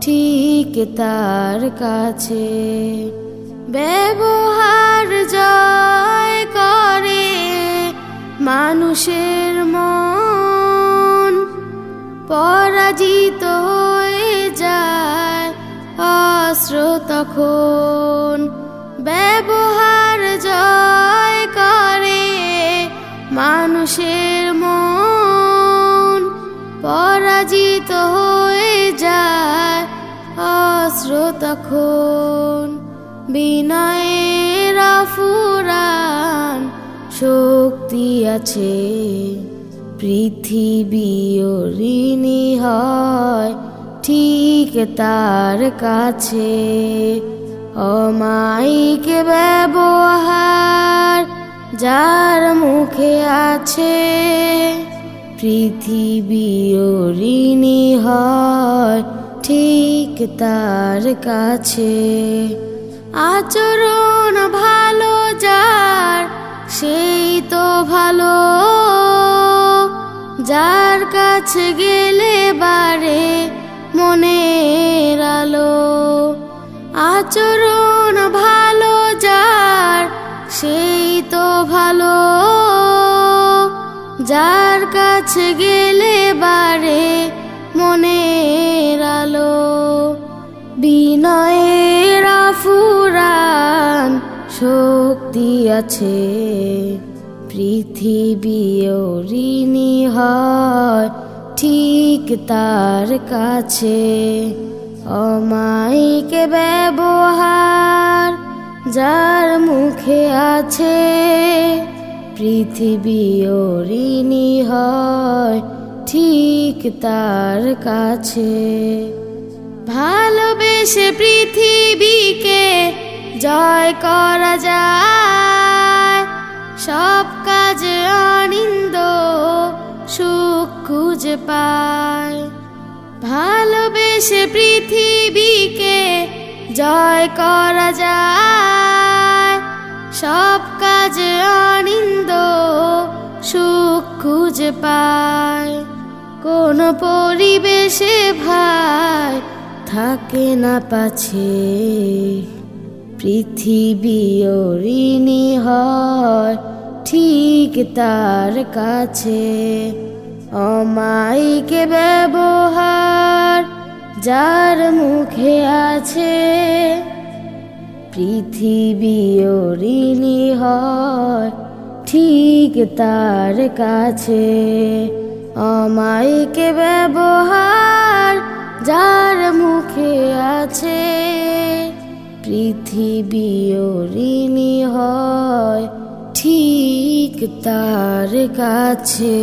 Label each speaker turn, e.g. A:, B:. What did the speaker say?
A: ঠিক তার কাছে। ব্যবহার জয় করে মানুষের মন। পরাজিত হয়ে যায় অস্ত্র তখন। ব্যবহার জয় করে মানুষের মন। পরাজিত হয়ে অস্ত্র তখন বিনয়ের ফুরান শক্তি আছে। পৃথিবী ঋণী হয় ঠিক তার কাছে। অমাইকে ব্যবহার যার মুখে আছে। পৃথিবী ঋণী হয় ঠিক তার কাছে। আচরণ ভালো যার, সেই তো ভালো। যার কাছে গেলে বারে মনের আলো। আচরণ ভালো যার, সেই তো ভালো। যার কাছে গেলে বারে মনের শক্তি আছে, পৃথিবী ঋণী হয়, ঠিক তার কাছে। অমাইকে ব্যবহার যার মুখে আছে, পৃথিবী ঋণী হয়, ঠিক তার কাছে। ভালোবেসে পৃথিবীকে জয় করা যায়। সব কাজে অনিন্দ, সুখ খুঁজে পায়। ভালোবেসে পৃথিবীকে জয় করা যায়। সব কাজে অনিন্দ, সুখ খুঁজে পায়। কোন পরিবেশে ভাই থাকে না পাছে। পৃথিবী ঋণী হয়, ঠিক তার কাছে। অমাইকে ব্যবহার যার মুখে আছে। পৃথিবী ঋণী হয়, ঠিক তার কাছে। অমাইকে ব্যবহার যার মুখে আছে। পৃথিবী ঋণী হয় ঠিক তার কাছে।